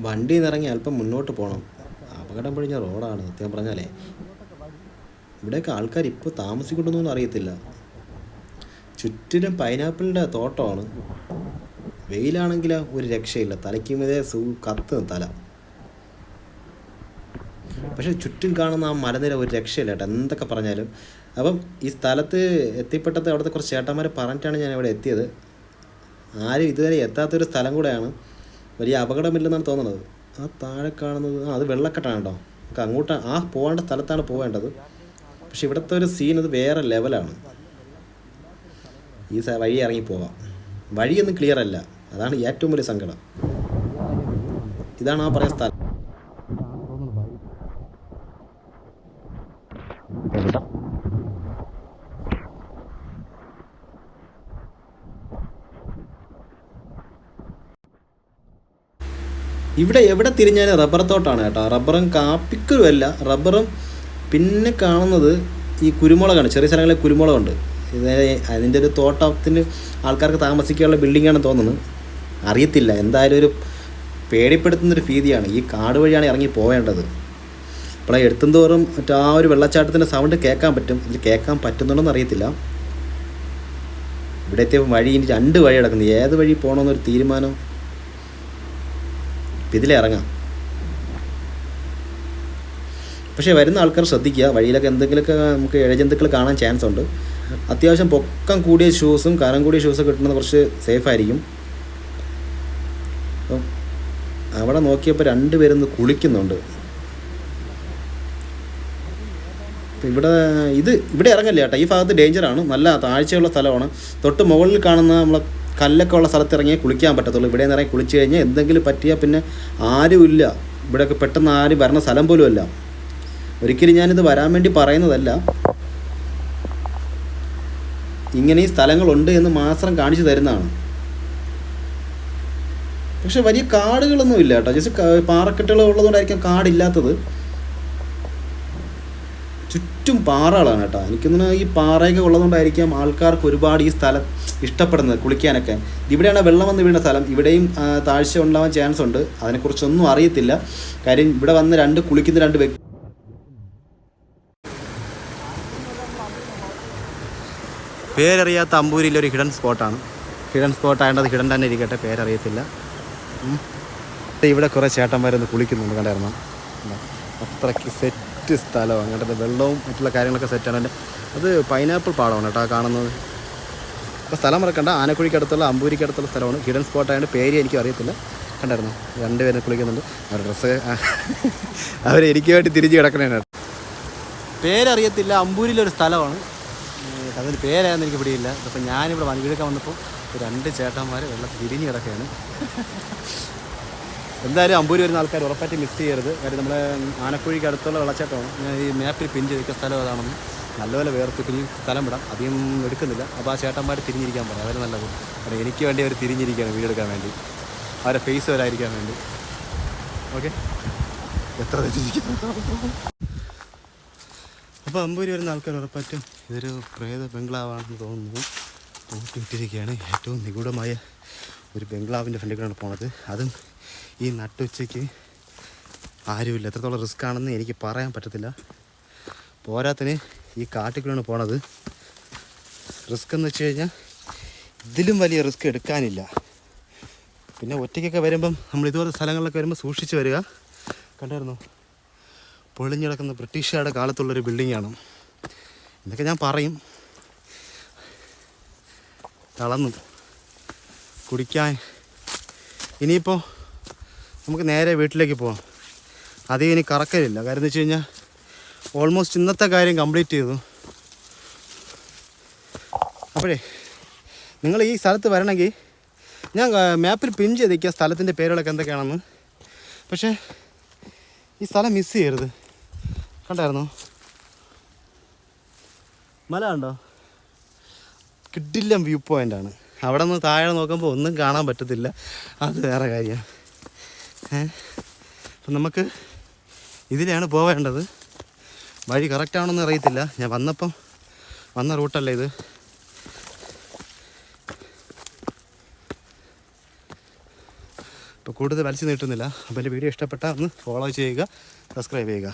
വണ്ടിയിൽ നിന്ന് ഇറങ്ങി അല്പം മുന്നോട്ട് പോകണം അപകടം പിടിഞ്ഞ റോഡാണ് സത്യം പറഞ്ഞാലേ. ഇവിടെയൊക്കെ ആൾക്കാർ ഇപ്പോൾ താമസിക്കുന്നു അറിയത്തില്ല. ചുറ്റിലും പൈനാപ്പിളിന്റെ തോട്ടമാണ്. വെയിലാണെങ്കിൽ ഒരു രക്ഷയില്ല. തലയ്ക്ക് സൂ കത്ത് തല. പക്ഷെ ചുറ്റും കാണുന്ന ആ മലനിര ഒരു രക്ഷയില്ല കേട്ടോ. എന്തൊക്കെ പറഞ്ഞാലും. അപ്പം ഈ സ്ഥലത്ത് എത്തിപ്പെട്ടത് അവിടുത്തെ കുറച്ച് ചേട്ടന്മാരെ പറഞ്ഞിട്ടാണ് ഞാൻ ഇവിടെ എത്തിയത്. ആരും ഇതുവരെ എത്താത്തൊരു സ്ഥലം കൂടെയാണ്. വലിയ അപകടമില്ലെന്നാണ് തോന്നുന്നത് ആ താഴെ കാണുന്നത് ആ അത് വെള്ളക്കെട്ടാണ് കേട്ടോ. നമുക്ക് അങ്ങോട്ട് ആ പോകേണ്ട സ്ഥലത്താണ് പോകേണ്ടത്. പക്ഷെ ഇവിടുത്തെ ഒരു സീൻ അത് വേറെ ലെവലാണ് ഈ വഴി ഇറങ്ങി പോവാം. വഴിയൊന്നും ക്ലിയർ അല്ല. അതാണ് ഏറ്റവും വലിയ സങ്കടം. ഇതാണ് ആ പറയുന്ന സ്ഥലം. ഇവിടെ എവിടെ തിരിഞ്ഞാലും റബ്ബർ തോട്ടാണ് കേട്ടോ. റബ്ബറും കാപ്പിക്കുമല്ല റബ്ബറും പിന്നെ കാണുന്നത് ഈ കുരുമുളകാണ്. ചെറിയ സ്ഥലങ്ങളിൽ കുരുമുളകുണ്ട്. ഇത് അതിന്റെ ഒരു തോട്ടത്തിന് ആൾക്കാർക്ക് താമസിക്കാനുള്ള ബിൽഡിങ്ങാണ് തോന്നുന്നത് അറിയത്തില്ല. എന്തായാലും ഒരു പേടിപ്പെടുത്തുന്നൊരു ഭീതിയാണ്. ഈ കാട് വഴിയാണ് ഇറങ്ങി പോവേണ്ടത്. ഇപ്പോൾ എടുത്തും തോറും മറ്റേ ആ ഒരു വെള്ളച്ചാട്ടത്തിന്റെ സൗണ്ട് കേൾക്കാൻ പറ്റും. ഇതിൽ കേൾക്കാൻ പറ്റുന്നുണ്ടോന്ന് അറിയത്തില്ല. ഇവിടെ വഴി ഇനി രണ്ട് വഴി കിടക്കുന്നു. ഏത് വഴി പോകണമെന്നൊരു തീരുമാനം ഇപ്പം ഇതിലിറങ്ങാം. പക്ഷേ വരുന്ന ആൾക്കാർ ശ്രദ്ധിക്കുക. വഴിയിലൊക്കെ എന്തെങ്കിലുമൊക്കെ നമുക്ക് ഇഴജന്തുക്കൾ കാണാൻ ചാൻസ് ഉണ്ട്. അത്യാവശ്യം പൊക്കം കൂടിയ ഷൂസും കനം കൂടിയ ഷൂസൊക്കെ കിട്ടുന്നത് കുറച്ച് സേഫ് ആയിരിക്കും. അപ്പം അവിടെ നോക്കിയപ്പോൾ ഒന്ന് കുളിക്കുന്നുണ്ട്. ഇവിടെ ഇത് ഇവിടെ ഇറങ്ങല്ലേ ചേട്ടാ ഈ ഭാഗത്ത് ഡേഞ്ചറാണ് നല്ല താഴ്ചയുള്ള സ്ഥലമാണ്. തൊട്ട് മുകളിൽ കാണുന്ന നമ്മളെ കല്ലൊക്കെ ഉള്ള സ്ഥലത്ത് ഇറങ്ങിയേ കുളിക്കാൻ പറ്റത്തുള്ളൂ. ഇവിടെ നിന്ന് ഇറങ്ങി കുളിച്ച് കഴിഞ്ഞാൽ എന്തെങ്കിലും പറ്റിയാൽ പിന്നെ ആരുമില്ല. ഇവിടെയൊക്കെ പെട്ടെന്ന് ആരും വരണ സ്ഥലം പോലുമല്ല. ഒരിക്കലും ഞാനിത് വരാൻ വേണ്ടി പറയുന്നതല്ല. ഇങ്ങനെ ഈ സ്ഥലങ്ങളുണ്ട് എന്ന് മാത്രം കാണിച്ചു തരുന്നതാണ്. പക്ഷെ വലിയ കാടുകളൊന്നും ഇല്ല കേട്ടോ. ജസ്റ്റ് പാറക്കെട്ടുകൾ ഉള്ളതുകൊണ്ടായിരിക്കും കാടില്ലാത്തത്. ചുറ്റും പാറകളാണ് കേട്ടോ. എനിക്കൊന്നും ഈ പാറയൊക്കെ ഉള്ളതുകൊണ്ടായിരിക്കാം ആൾക്കാർക്ക് ഒരുപാട് ഈ സ്ഥലം ഇഷ്ടപ്പെടുന്നത് കുളിക്കാനൊക്കെ. ഇവിടെയാണ് വെള്ളം വന്ന് വീണ സ്ഥലം. ഇവിടെയും താഴ്ച ഉണ്ടാവാൻ ചാൻസ് ഉണ്ട്. അതിനെക്കുറിച്ചൊന്നും അറിയത്തില്ല. കാര്യം ഇവിടെ വന്ന് രണ്ട് കുളിക്കുന്ന രണ്ട് വ്യക്തി പേരറിയാത്ത അമ്പൂരിയിലെ ഒരു ഹിഡൻ സ്പോട്ടാണ് ഹിഡൻ സ്പോട്ട് ആയതുകൊണ്ട് ഹിഡൻ തന്നെ ഇരിക്കട്ടെ പേരറിയത്തില്ല. ഇവിടെ കുറേ ചേട്ടന്മാരൊന്ന് കുളിക്കുന്നുണ്ട് കണ്ടായിരുന്നു? അത്രയ്ക്ക് സെറ്റ് സ്ഥലമാണ്. അങ്ങനത്തെ വെള്ളവും മറ്റുള്ള കാര്യങ്ങളൊക്കെ സെറ്റാണ് എന്റെ അത് പൈനാപ്പിൾ പാടമാണ് കേട്ടോ കാണുന്നത്. അപ്പോൾ സ്ഥലം മറക്കണ്ട. ആനക്കുഴിക്കടുത്തുള്ള അമ്പൂരിക്കടുത്തുള്ള സ്ഥലമാണ്. ഹിഡൻ സ്പോട്ട് ആയതുകൊണ്ട് പേര് എനിക്ക് അറിയത്തില്ല. കണ്ടായിരുന്നു? രണ്ടുപേരെ കുളിക്കുന്നുണ്ട്. അവരുടെ ഡ്രസ്സ് അവർ എനിക്ക് വേണ്ടി തിരിച്ച് കിടക്കണേണ് പേരറിയത്തില്ല. അമ്പൂരിലൊരു സ്ഥലമാണ്. അതിന് പേരായെന്ന് എനിക്ക് പിടിയില്ല. അപ്പം ഞാനിവിടെ വൻകിഴക്കാൻ വന്നപ്പോൾ രണ്ട് ചേട്ടന്മാർ വെള്ളത്തിൽ തിരിഞ്ഞ് കിടക്കുകയാണ് എന്തായാലും അമ്പൂരി വരുന്ന ആൾക്കാർ ഉറപ്പായിട്ട് മിസ് ചെയ്യരുത്. കാര്യം നമ്മുടെ ആനക്കുഴിക്ക് അടുത്തുള്ള വെള്ളച്ചാട്ടമാണ്. ഞാൻ ഈ മാപ്പിൽ പിൻ ചെയ്തിരിക്കുന്ന സ്ഥലം അതാണെന്ന്. നല്ലപോലെ വേർത്ത് കുഞ്ഞ് സ്ഥലം വിടാം. അധികം എടുക്കുന്നില്ല. അപ്പോൾ ആ ചേട്ടന്മാർ തിരിഞ്ഞിരിക്കാൻ പറയാം. അവർ നല്ലത്. കാരണം എനിക്ക് വേണ്ടി അവർ തിരിഞ്ഞിരിക്കുകയാണ് വീടെടുക്കാൻ വേണ്ടി. അവരെ ഫേസ് വരായിരിക്കാൻ വേണ്ടി. ഓക്കെ എത്ര അപ്പോൾ അമ്പൂരി വരുന്ന ആൾക്കാർ ഉറപ്പായിട്ടും ഇതൊരു പ്രേത ബംഗ്ലാവാണെന്ന് തോന്നുന്നു. പൂട്ടിയിട്ടിരിക്കുകയാണ് ഏറ്റവും നിഗൂഢമായ ഒരു ബംഗ്ലാവിന്റെ ഫ്രണ്ടിലാണ് പോണത്. അതും ഈ നട്ടുച്ചയ്ക്ക് ആരുമില്ല. എത്രത്തോളം റിസ്ക് ആണെന്ന് എനിക്ക് പറയാൻ പറ്റത്തില്ല. പോരാത്തിന് ഈ കാട്ടിക്കൂടെയാണ് പോണത്. റിസ്ക് എന്ന് വെച്ച് കഴിഞ്ഞാൽ ഇതിലും വലിയ റിസ്ക് എടുക്കാനില്ല. പിന്നെ ഒറ്റയ്ക്കൊക്കെ വരുമ്പം നമ്മൾ ഇതുപോലെ സ്ഥലങ്ങളിലൊക്കെ വരുമ്പോൾ സൂക്ഷിച്ച് വരിക. കണ്ടായിരുന്നു? പൊളിഞ്ഞു കിടക്കുന്ന ബ്രിട്ടീഷുകാരുടെ കാലത്തുള്ളൊരു ബിൽഡിങ്ങാണ് എന്നൊക്കെ ഞാൻ പറയും. തളർന്നു. കുടിക്കാൻ. ഇനിയിപ്പോൾ നമുക്ക് നേരെ വീട്ടിലേക്ക് പോവാം. അധികം ഇനി കറക്കലില്ല. കാര്യം എന്ന് വെച്ച് കഴിഞ്ഞാൽ ഓൾമോസ്റ്റ് ഇന്നത്തെ കാര്യം കംപ്ലീറ്റ് ചെയ്തു. അപ്പോഴേ നിങ്ങൾ ഈ സ്ഥലത്ത് വരണമെങ്കിൽ ഞാൻ മാപ്പിൽ പിൻ ചെയ്തിരിക്കുക സ്ഥലത്തിന്റെ പേരുകളൊക്കെ എന്തൊക്കെയാണെന്ന്. പക്ഷേ ഈ സ്ഥലം മിസ് ചെയ്യരുത്. കണ്ടായിരുന്നു? മല ഉണ്ടോ കിട്ടില്ല വ്യൂ പോയിന്റ് ആണ്. അവിടെ നിന്ന് താഴെ നോക്കുമ്പോൾ ഒന്നും കാണാൻ പറ്റത്തില്ല. അത് വേറെ കാര്യം. ഏ അപ്പം നമുക്ക് ഇതിലെയാണ് പോവേണ്ടത്. വഴി കറക്റ്റ് എന്ന് അറിയത്തില്ല. ഞാൻ വന്നപ്പം വന്ന റൂട്ടല്ലേ ഇത്? ഇപ്പോൾ കൂടുതൽ വലിച്ചു നീട്ടുന്നില്ല. അപ്പോൾ എന്റെ വീഡിയോ ഇഷ്ടപ്പെട്ടാൽ ഒന്ന് ഫോളോ ചെയ്യുക സബ്സ്ക്രൈബ് ചെയ്യുക.